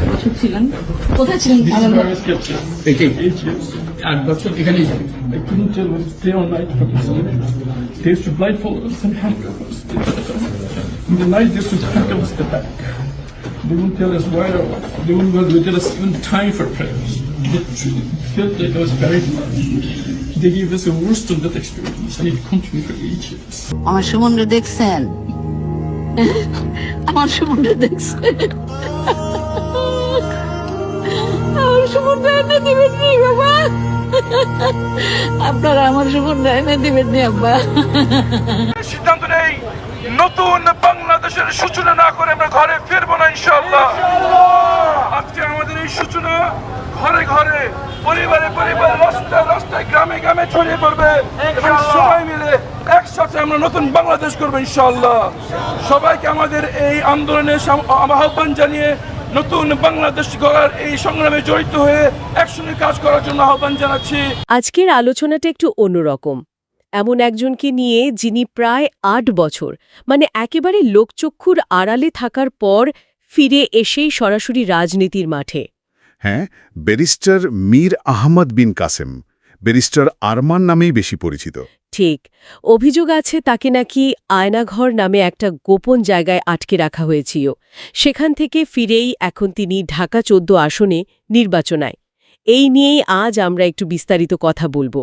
আট বছর ছিলেন কোথায় ছিলেন These various captures. এই যে Eight years. আট বছর এখানেই ছিলেন। I couldn't tell whether it's day or night from the sun. They used to blindfold us and handcuff us. In the night, they used to handcuff us the back. They wouldn't tell us where or what. They wouldn't they tell us even time for prayers. It felt like I was buried alive. They gave us a worse than that experience, and it continued for eight years. আমার সুমনরে দেখছেন আমার সুমনরে দেখছেন আমার এনে দিবেন নি বাবা? আপনারা আমার সুমনটা এনে দিবেন নি আব্বা। সিদ্ধান্ত নেই। নতুন বাংলাদেশের সূচনা না করে আমরা ঘরে ফিরবো না ইনশাল্লাহ আজকে আমাদের এই সূচনা ঘরে ঘরে পরিবারে পরিবারে রাস্তায় রাস্তায় গ্রামে গ্রামে ছড়িয়ে পড়বে। এবং সবাই মিলে একসাথে আমরা নতুন বাংলাদেশ করব ইনশাল্লাহ সবাইকে আমাদের এই আন্দোলনে আহ্বান জানিয়ে নতুন বাংলাদেশ গড়ার এই সংগ্রামে জড়িত হয়ে একসঙ্গে কাজ করার জন্য আহ্বান জানাচ্ছি। আজকের আলোচনাটা একটু অন্যরকম। এমন একজনকে নিয়ে যিনি প্রায় আট বছর মানে একেবারে লোকচক্ষুর আড়ালে থাকার পর ফিরে এসেই সরাসরি রাজনীতির মাঠে। হ্যাঁ ব্যারিস্টার মীর আহমদ বিন কাসেম ব্যারিস্টার আরমান নামেই বেশি পরিচিত। ঠিক, অভিযোগ আছে তাকে নাকি আয়নাঘর নামে একটা গোপন জায়গায় আটকে রাখা হয়েছিল। সেখান থেকে ফিরেই এখন তিনি ঢাকা চোদ্দ আসনে নির্বাচনায়। এই নিয়েই আজ আমরা একটু বিস্তারিত কথা বলব।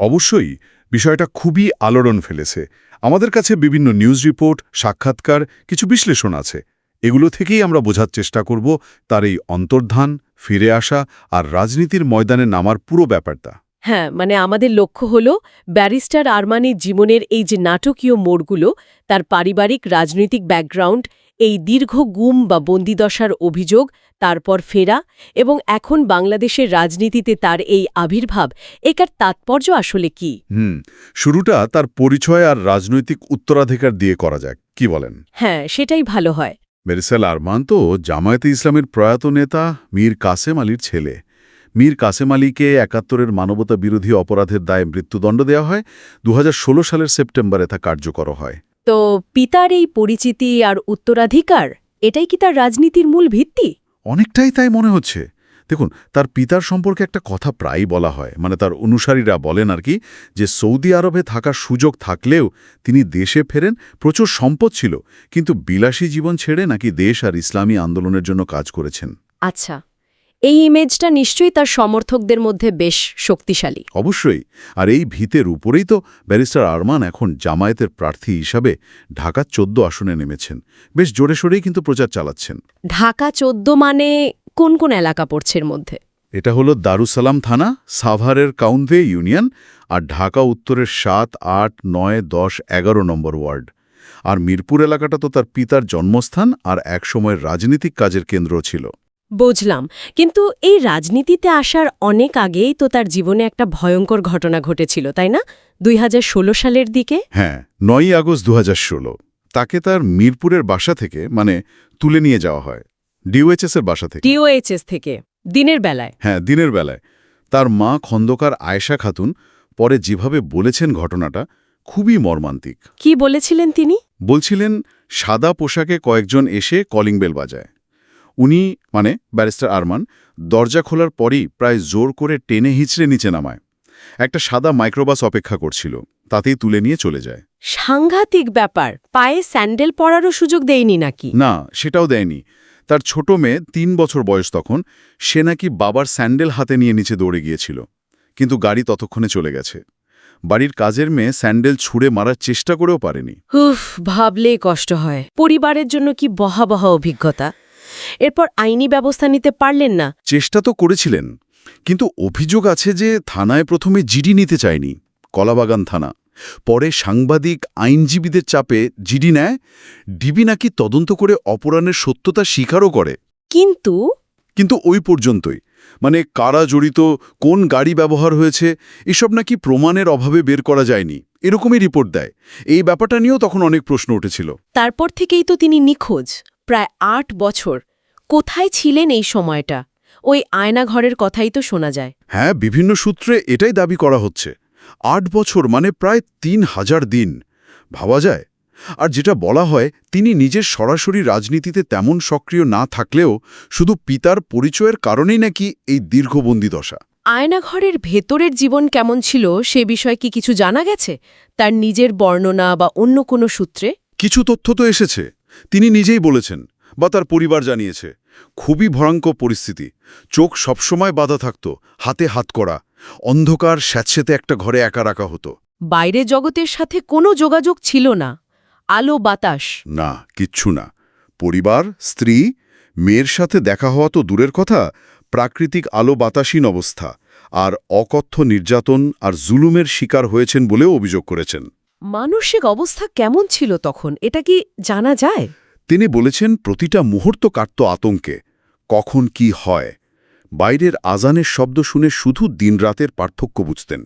অবশ্যই, বিষয়টা খুবই আলোড়ন ফেলেছে। আমাদের কাছে বিভিন্ন নিউজ রিপোর্ট, সাক্ষাৎকার, কিছু বিশ্লেষণ আছে। এগুলো থেকেই আমরা বোঝার চেষ্টা করব তার এই অন্তর্ধান, ফিরে আসা আর রাজনীতির ময়দানে নামার পুরো ব্যাপারটা। হ্যাঁ মানে আমাদের লক্ষ্য হল ব্যারিস্টার আরমানির জীবনের এই যে নাটকীয় মোড়গুলো তার পারিবারিক রাজনৈতিক ব্যাকগ্রাউন্ড এই দীর্ঘ গুম বা বন্দিদশার অভিযোগ তারপর ফেরা এবং এখন বাংলাদেশের রাজনীতিতে তার এই আবির্ভাব একার তাৎপর্য আসলে কি? হুম শুরুটা তার পরিচয় আর রাজনৈতিক উত্তরাধিকার দিয়ে করা যাক কি বলেন? হ্যাঁ সেটাই ভালো হয়। মেরিসাল আরমান তো জামায়াতে ইসলামের প্রয়াত নেতা মীর কাসেম আলীর ছেলে। মীর কাসেম আলীকে একাত্তরের মানবতা বিরোধী অপরাধের দায়ে মৃত্যুদণ্ড দেওয়া হয়। দু হাজার ষোলো সালের সেপ্টেম্বরে তা কার্যকর হয়। তো পিতার এই পরিচিতি আর উত্তরাধিকার এটাই কি তার রাজনীতির মূল ভিত্তি? অনেকটাই তাই মনে হচ্ছে। দেখুন তার পিতার সম্পর্কে একটা কথা প্রায়ই বলা হয় মানে তার অনুসারীরা বলেন আর কি যে সৌদি আরবে থাকার সুযোগ থাকলেও তিনি দেশে ফেরেন প্রচুর সম্পদ ছিল কিন্তু বিলাসী জীবন ছেড়ে নাকি দেশ আর ইসলামী আন্দোলনের জন্য কাজ করেছেন। আচ্ছা। এই ইমেজটা নিশ্চয়ই তার সমর্থকদের মধ্যে বেশ শক্তিশালী। অবশ্যই। আর এই ভিতের উপরেই তো ব্যারিস্টার আরমান এখন জামায়াতের প্রার্থী হিসাবে ঢাকা চোদ্দ আসনে নেমেছেন। বেশ জোরে সোরেই কিন্তু প্রচার চালাচ্ছেন। ঢাকা চোদ্দ মানে কোন কোন এলাকা পড়ছে এর মধ্যে? এটা হলো দারুসালাম থানা সাভারের কাউন্ভে ইউনিয়ন আর ঢাকা উত্তরের সাত আট নয় দশ এগারো নম্বর ওয়ার্ড। আর মিরপুর এলাকাটা তো তার পিতার জন্মস্থান আর একসময়ের রাজনীতিক কাজের কেন্দ্র ছিল। বুঝলাম। কিন্তু এই রাজনীতিতে আসার অনেক আগেই তো তার জীবনে একটা ভয়ঙ্কর ঘটনা ঘটেছিল তাই না? দুই হাজার ষোলো সালের দিকে? হ্যাঁ নয়ই আগস্ট দু হাজার ষোল। তাকে তার মিরপুরের বাসা থেকে মানে তুলে নিয়ে যাওয়া হয়। ডিওএইচএসের বাসা থেকে। টিওএইচএস থেকে দিনের বেলায়। হ্যাঁ দিনের বেলায়। তার মা খন্দকার আয়েশা খাতুন পরে যেভাবে বলেছেন ঘটনাটা খুবই মর্মান্তিক। কি বলেছিলেন তিনি? বলছিলেন সাদা পোশাকে কয়েকজন এসে কলিং বেল বাজায়। উনি মানে ব্যারিস্টার আরমান দরজা খোলার পরই প্রায় জোর করে টেনে হিচড়ে নিচে নামায়। একটা সাদা মাইক্রোবাস অপেক্ষা করছিল তাতেই তুলে নিয়ে চলে যায়। সাংঘাতিক ব্যাপার পায়ে স্যান্ডেল পরারও সুযোগ দেয়নি নাকি? না সেটাও দেয়নি। তার ছোট মেয়ে তিন বছর বয়স তখন সে নাকি বাবার স্যান্ডেল হাতে নিয়ে নিচে দৌড়ে গিয়েছিল। কিন্তু গাড়ি ততক্ষণে চলে গেছে। বাড়ির কাজের মেয়ে স্যান্ডেল ছুঁড়ে মারার চেষ্টা করেও পারেনি। হুফ ভাবলেই কষ্ট হয়। পরিবারের জন্য কি বহাবহ অভিজ্ঞতা? এরপর আইনি ব্যবস্থা নিতে পারলেন না। চেষ্টা তো করেছিলেন কিন্তু অভিযোগ আছে যে থানায় প্রথমে জিডি নিতে চায়নি কলাবাগান থানা। পরে সাংবাদিক আইনজীবীদের চাপে জিডি নেয় ডিবি নাকি তদন্ত করে অপরাণের সত্যতা স্বীকারও করে। কিন্তু? কিন্তু ওই পর্যন্তই। মানে কারা জড়িত কোন গাড়ি ব্যবহার হয়েছে এসব নাকি প্রমাণের অভাবে বের করা যায়নি এরকমই রিপোর্ট দেয়। এই ব্যাপারটা নিয়েও তখন অনেক প্রশ্ন উঠেছিল। তারপর থেকেই তো তিনি নিখোঁজ প্রায় আট বছর। কোথায় ছিলেন এই সময়টা? ওই আয়নাঘরের কথাই তো শোনা যায়। হ্যাঁ বিভিন্ন সূত্রে এটাই দাবি করা হচ্ছে। আট বছর মানে প্রায় তিন হাজার দিন। ভাবা যায়। আর যেটা বলা হয় তিনি নিজের সরাসরি রাজনীতিতে তেমন সক্রিয় না থাকলেও শুধু পিতার পরিচয়ের কারণেই নাকি এই দীর্ঘবন্দি দশা। আয়নাঘরের ভেতরের জীবন কেমন ছিল সে বিষয়ে কি কিছু জানা গেছে? তার নিজের বর্ণনা বা অন্য কোনো সূত্রে? কিছু তথ্য তো এসেছে। তিনি নিজেই বলেছেন বা তার পরিবার জানিয়েছে। খুবই ভয়ঙ্কর পরিস্থিতি। চোখ সবসময় বাধা থাকত হাতে হাত করা। অন্ধকার স্যাঁতসেতে একটা ঘরে একা রাখা হতো। বাইরে জগতের সাথে কোনো যোগাযোগ ছিল না। আলো বাতাস। না কিচ্ছু না। পরিবার স্ত্রী মেয়ের সাথে দেখা হওয়া তো দূরের কথা। প্রাকৃতিক আলো বাতাসীন অবস্থা। আর অকথ্য নির্যাতন আর জুলুমের শিকার হয়েছেন বলেও অভিযোগ করেছেন। মানসিক অবস্থা কেমন ছিল তখন? এটা কি জানা যায়? তিনি বলেছেন প্রতিটা মুহূর্ত কাটত আতঙ্কে। কখন কি হয়? বাইরের আজানের শব্দ শুনে শুধু দিনরাতের পার্থক্য বুঝতেন।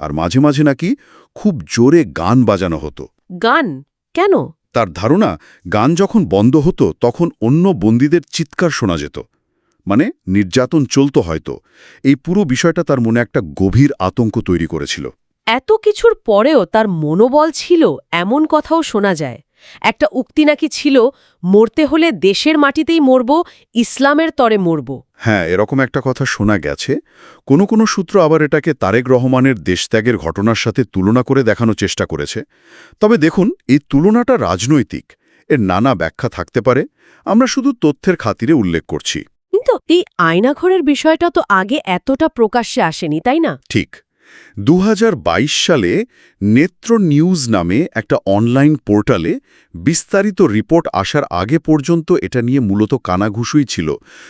আর মাঝে মাঝে নাকি খুব জোরে গান বাজানো হতো। গান? কেন? তার ধারণা গান যখন বন্ধ হতো তখন অন্য বন্দীদের চিৎকার শোনা যেত। মানে নির্যাতন চলত হয়তো। এই পুরো বিষয়টা তার মনে একটা গভীর আতঙ্ক তৈরি করেছিল। এত কিছুর পরেও তার মনোবল ছিল এমন কথাও শোনা যায়। একটা উক্তি নাকি ছিল মরতে হলে দেশের মাটিতেই মরব ইসলামের তরে মরব। হ্যাঁ এরকম একটা কথা শোনা গেছে। কোনো কোনো সূত্র আবার এটাকে তারেক রহমানের দেশত্যাগের ঘটনার সাথে তুলনা করে দেখানোর চেষ্টা করেছে। তবে দেখুন এই তুলনাটা রাজনৈতিক। এর নানা ব্যাখ্যা থাকতে পারে। আমরা শুধু তথ্যের খাতিরে উল্লেখ করছি। কিন্তু এই আয়নাঘরের বিষয়টা তো আগে এতটা প্রকাশ্যে আসেনি তাই না? ঠিক। দু হাজার বাইশ সালে নেত্র নিউজ নামে একটা অনলাইন পোর্টালে বিস্তারিত রিপোর্ট আসার আগে পর্যন্ত এটা নিয়ে মূলত কানাঘুষুই ছিল।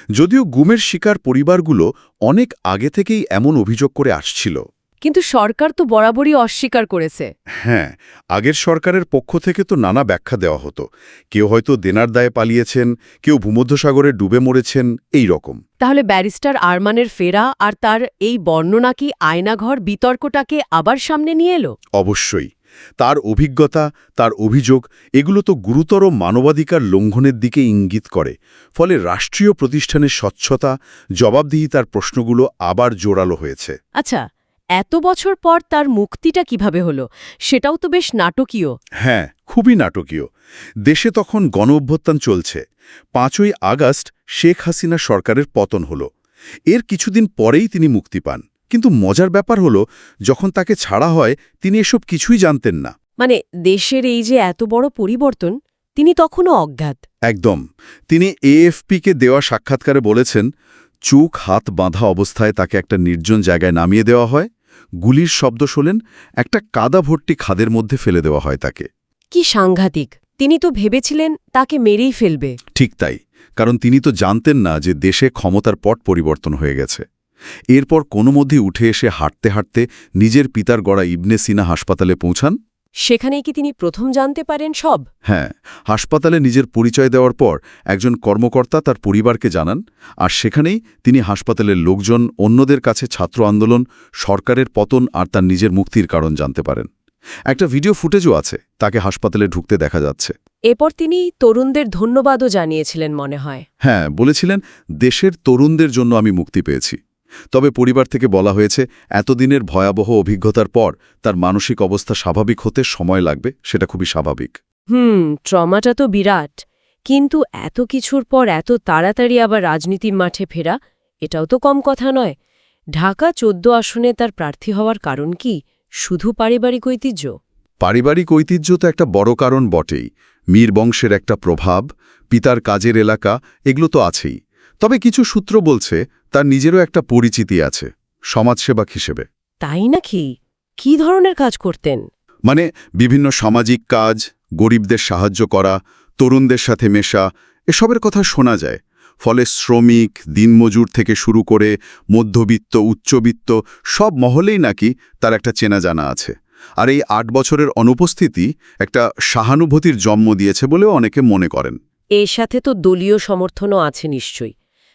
যদিও গুমের শিকার পরিবারগুলো অনেক আগে থেকেই এমন অভিযোগ করে আসছিল। কিন্তু সরকার তো বরাবরই অস্বীকার করেছে। হ্যাঁ আগের সরকারের পক্ষ থেকে তো নানা ব্যাখ্যা দেওয়া হতো। কেউ হয়তো দেনার দায়ে পালিয়েছেন কেউ ভূমধ্যসাগরে ডুবে মরেছেন এই রকম। তাহলে ব্যারিস্টার আরমানের ফেরা আর তার এই বর্ণনা কি আয়নাঘর বিতর্কটাকে আবার সামনে নিয়ে এলো? অবশ্যই। তার অভিজ্ঞতা তার অভিযোগ এগুলো তো গুরুতর মানবাধিকার লঙ্ঘনের দিকে ইঙ্গিত করে। ফলে রাষ্ট্রীয় প্রতিষ্ঠানের স্বচ্ছতা জবাবদিহি তার প্রশ্নগুলো আবার জোরালো হয়েছে। আচ্ছা এত বছর পর তার মুক্তিটা কীভাবে হলো? সেটাও তো বেশ নাটকীয়। হ্যাঁ খুবই নাটকীয়। দেশে তখন গণ অভ্যুত্থান চলছে। পাঁচই আগস্ট শেখ হাসিনা সরকারের পতন হল। এর কিছুদিন পরেই তিনি মুক্তি পান। কিন্তু মজার ব্যাপার হল যখন তাকে ছাড়া হয় তিনি এসব কিছুই জানতেন না। মানে দেশের এই যে এত বড় পরিবর্তন তিনি তখনও অজ্ঞাত। একদম। তিনি এএফপিকে দেওয়া সাক্ষাৎকারে বলেছেন চোখ হাত বাঁধা অবস্থায় তাকে একটা নির্জন জায়গায় নামিয়ে দেওয়া হয়। গুলির শব্দ শোলেন একটা কাদা ভর্তি খাদের মধ্যে ফেলে দেওয়া হয় তাকে। কি সাংঘাতিক। তিনি তো ভেবেছিলেন তাকে মেরেই ফেলবে। ঠিক তাই কারণ তিনি তো জানতেন না যে দেশে ক্ষমতার পট পরিবর্তন হয়ে গেছে। এরপর কোনো মধ্যে উঠে এসে হাঁটতে হাঁটতে নিজের পিতার গড়া ইবনে সিনা হাসপাতালে পৌঁছান। সেখানেই কি তিনি প্রথম জানতে পারেন সব? হ্যাঁ হাসপাতালে নিজের পরিচয় দেওয়ার পর একজন কর্মকর্তা তার পরিবারকে জানান আর সেখানেই তিনি হাসপাতালের লোকজন অন্যদের কাছে ছাত্র আন্দোলন সরকারের পতন আর তার নিজের মুক্তির কারণ জানতে পারেন। একটা ভিডিও ফুটেজও আছে তাকে হাসপাতালে ঢুকতে দেখা যাচ্ছে। এরপর তিনি তরুণদের ধন্যবাদও জানিয়েছিলেন মনে হয়। হ্যাঁ বলেছিলেন দেশের তরুণদের জন্য আমি মুক্তি পেয়েছি। তবে পরিবার থেকে বলা হয়েছে এতদিনের ভয়াবহ অভিজ্ঞতার পর তার মানসিক অবস্থা স্বাভাবিক হতে সময় লাগবে সেটা খুবই স্বাভাবিক। হুম ট্রমাটা তো বিরাট। কিন্তু এত কিছুর পর এত তাড়াতাড়ি আবার রাজনীতির মাঠে ফেরা এটাও তো কম কথা নয়। ঢাকা চোদ্দ আসনে তার প্রার্থী হওয়ার কারণ কি? শুধু পারিবারিক ঐতিহ্য? পারিবারিক ঐতিহ্য তো একটা বড় কারণ বটেই। মীর বংশের একটা প্রভাব পিতার কাজের এলাকা এগুলো তো আছেই। তবে কিছু সূত্র বলছে তার নিজেরও একটা পরিচিতি আছে সমাজসেবক হিসেবে। তাই নাকি? কি ধরনের কাজ করতেন? মানে বিভিন্ন সামাজিক কাজ গরিবদের সাহায্য করা তরুণদের সাথে মেশা এসবের কথা শোনা যায়। ফলে শ্রমিক দিনমজুর থেকে শুরু করে মধ্যবিত্ত উচ্চবিত্ত সব মহলেই নাকি তার একটা চেনা জানা আছে। আর এই আট বছরের অনুপস্থিতি একটা সহানুভূতির জন্ম দিয়েছে বলেও অনেকে মনে করেন। এর সাথে তো দলীয় সমর্থনও আছে নিশ্চয়ই।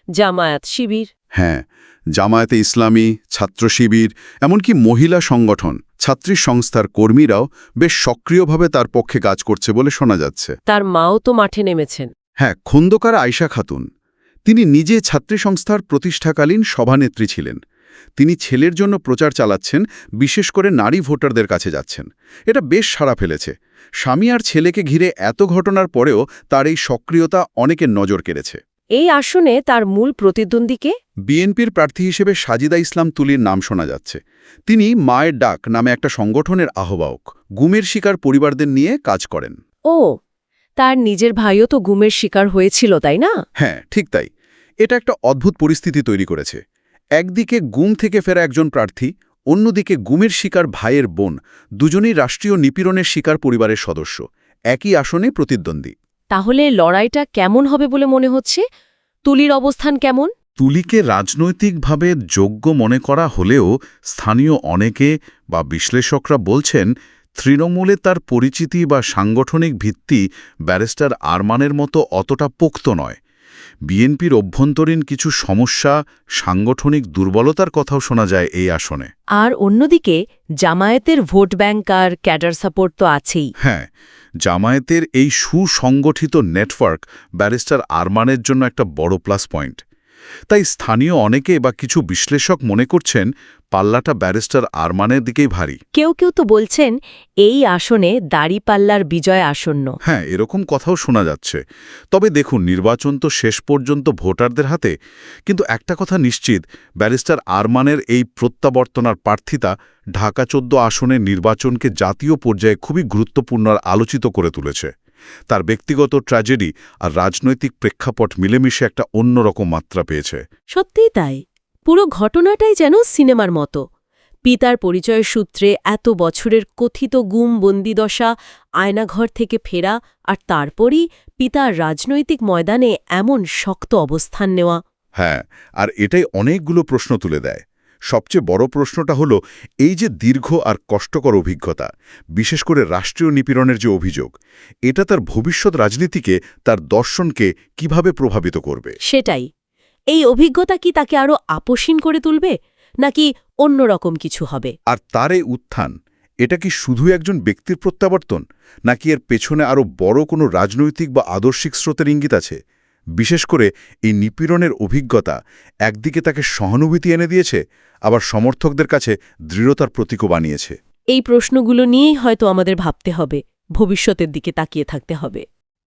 জামায়াত শিবির। হ্যাঁ জামায়াতে ইসলামী ছাত্র শিবির এমনকি মহিলা সংগঠন ছাত্রী সংস্থার কর্মীরাও বেশ সক্রিয়ভাবে তার পক্ষে কাজ করছে বলে শোনা যাচ্ছে। তার মাও তো মাঠে নেমেছেন। হ্যাঁ খন্দকার আয়শা খাতুন। তিনি নিজে ছাত্রী সংস্থার প্রতিষ্ঠাকালীন সভানেত্রী ছিলেন। তিনি ছেলের জন্য প্রচার চালাচ্ছেন বিশেষ করে নারী ভোটারদের কাছে যাচ্ছেন। এটা বেশ সাড়া ফেলেছে। স্বামী আর ছেলেকে ঘিরে এত ঘটনার পরেও তার এই সক্রিয়তা অনেকের নজর কেড়েছে। এই আসনে তার মূল প্রতিদ্বন্দ্বীকে বিএনপির প্রার্থী হিসেবে সাজিদা ইসলাম তুলির নাম শোনা যাচ্ছে। তিনি মায়ের ডাক নামে একটা সংগঠনের আহ্বায়ক। গুমের শিকার পরিবারদের নিয়ে কাজ করেন। ও তার নিজের ভাইও তো গুমের শিকার হয়েছিল তাই না? হ্যাঁ ঠিক তাই। এটা একটা অদ্ভুত পরিস্থিতি তৈরি করেছে। একদিকে গুম থেকে ফেরা একজন প্রার্থী অন্যদিকে গুমের শিকার ভাইয়ের বোন দুজনেই রাষ্ট্রীয় নিপীড়নের শিকার পরিবারের সদস্য। একই আসনে প্রতিদ্বন্দ্বী। তাহলে লড়াইটা কেমন হবে বলে মনে হচ্ছে? তুলির অবস্থান কেমন? তুলিকে রাজনৈতিকভাবে যোগ্য মনে করা হলেও স্থানীয় অনেকে বা বিশ্লেষকরা বলছেন, তৃণমূলে তার পরিচিতি বা সাংগঠনিক ভিত্তি ব্যারিস্টার আরমানের মতো অতটা পোক্ত নয়। বিএনপির অভ্যন্তরীণ কিছু সমস্যা সাংগঠনিক দুর্বলতার কথাও শোনা যায় এই আসনে। আর অন্যদিকে জামায়াতের ভোট ব্যাংক আর ক্যাডার সাপোর্ট তো আছেই। হ্যাঁ জামায়াতের এই সুসংগঠিত নেটওয়ার্ক ব্যারিস্টার আরমানের জন্য একটা বড় প্লাস পয়েন্ট। তাই স্থানীয় অনেকে বা কিছু বিশ্লেষক মনে করছেন পাল্লাটা ব্যারিস্টার আরমানের দিকেই ভারী। কেউ কেউ তো বলছেন এই আসনে দাড়িপাল্লার বিজয় আসন্ন। হ্যাঁ এরকম কথাও শোনা যাচ্ছে। তবে দেখুন নির্বাচন তো শেষ পর্যন্ত ভোটারদের হাতে। কিন্তু একটা কথা নিশ্চিত ব্যারিস্টার আরমানের এই প্রত্যাবর্তনার প্রার্থিতা ঢাকা চোদ্দ আসনের নির্বাচনকে জাতীয় পর্যায়ে খুবই গুরুত্বপূর্ণ আর আলোচিত করে তুলেছে। তার ব্যক্তিগত ট্র্যাজেডি আর রাজনৈতিক প্রেক্ষাপট মিলেমিশে একটা অন্যরকম মাত্রা পেয়েছে। সত্যিই তাই। পুরো ঘটনাটাই যেন সিনেমার মতো। পিতার পরিচয় সূত্রে এত বছরের কথিত গুম বন্দিদশা আয়নাঘর থেকে ফেরা আর তারপরই পিতার রাজনৈতিক ময়দানে এমন শক্ত অবস্থান নেওয়া। হ্যাঁ আর এটাই অনেকগুলো প্রশ্ন তুলে দেয়। সবচেয়ে বড় প্রশ্নটা হলো এই যে দীর্ঘ আর কষ্টকর অভিজ্ঞতা বিশেষ করে রাষ্ট্রীয় নিপীড়নের যে অভিযোগ এটা তার ভবিষ্যৎ রাজনীতিকে তার দর্শনকে কীভাবে প্রভাবিত করবে? সেটাই। এই অভিজ্ঞতা কি তাকে আরও আপোষীন করে তুলবে নাকি অন্যরকম কিছু হবে? আর তার এই উত্থান এটা কি শুধু একজন ব্যক্তির প্রত্যাবর্তন নাকি এর পেছনে আরও বড় কোনো রাজনৈতিক বা আদর্শিক স্রোতের ইঙ্গিত আছে? বিশেষ করে এই নিপীড়নের অভিজ্ঞতা একদিকে তাকে সহানুভূতি এনে দিয়েছে, আবার সমর্থকদের কাছে দৃঢ়তার প্রতীকও বানিয়েছে। এই প্রশ্নগুলো নিয়েই হয়তো আমাদের ভাবতে হবে, ভবিষ্যতের দিকে তাকিয়ে থাকতে হবে।